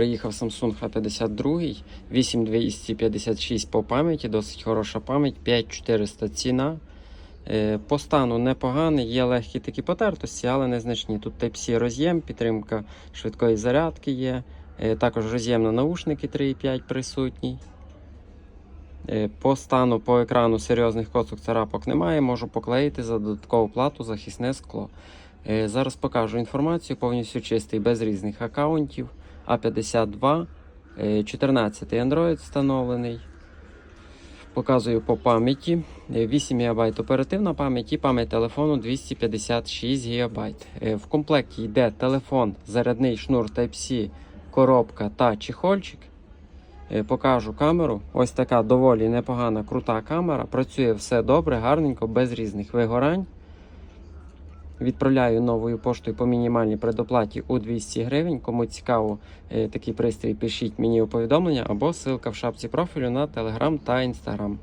Приїхав Samsung A52, 8256 по пам'яті, досить хороша пам'ять, 5400 ціна. Е, По стану непоганий, є легкі такі потертості, але незначні. Тут Type-C роз'єм, підтримка швидкої зарядки є. Е, Також роз'єм на наушники 3.5 присутній. Е, По стану, по екрану серйозних косок царапок немає. Можу поклеїти за додаткову плату захисне скло. Е, Зараз покажу інформацію, повністю чистий, без різних аккаунтів. А52, е, 14 Android встановлений. Показую по пам'яті. Е, 8 ГБ оперативна пам'ять і пам'ять телефону 256 ГБ. В комплекті йде телефон, зарядний шнур Type-C, коробка та чехольчик. Е, Покажу камеру. Ось така доволі непогана, крута камера. Працює все добре, гарненько, без різних вигорань. Відправляю новою поштою по мінімальній предоплаті у 200 гривень. Кому цікаво е, такий пристрій, пишіть мені у повідомлення або ссылка в шапці профілю на Telegram та Instagram.